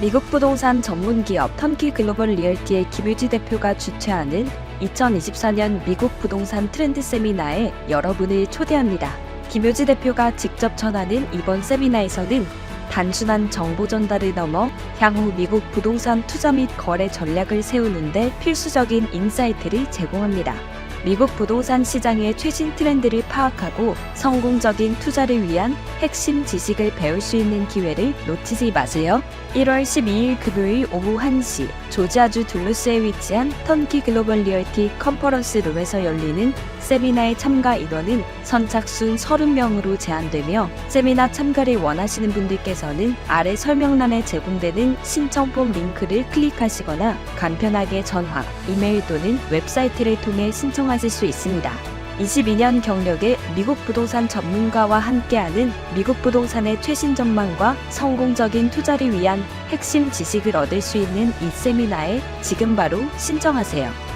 미국 부동산 전문 기업 턴키 글로벌 리얼티의 김유지 대표가 주최하는 2024년 미국 부동산 트렌드 세미나에 여러분을 초대합니다. 김유지 대표가 직접 전하는 이번 세미나에서는 단순한 정보 전달을 넘어 향후 미국 부동산 투자 및 거래 전략을 세우는데 필수적인 인사이트를 제공합니다. 미국 부동산 시장의 최신 트렌드를 파악하고 성공적인 투자를 위한 핵심 지식을 배울 수 있는 기회를 놓치지 마세요. 1월 12일 금요일 오후 1시 조지아주 둘루스에 위치한 턴키 글로벌 리얼티 컨퍼런스 룸에서 열리는 세미나의 참가 인원은 선착순 30명으로 제한되며 세미나 참가를 원하시는 분들께서는 아래 설명란에 제공되는 신청 폼 링크를 클릭하시거나 간편하게 전화, 이메일 또는 웹사이트를 통해 신청하 실 수 있습니다. 22년 경력의 미국 부동산 전문가와 함께하는 미국 부동산의 최신 전망과 성공적인 투자를 위한 핵심 지식을 얻을 수 있는 이 세미나에 지금 바로 신청하세요.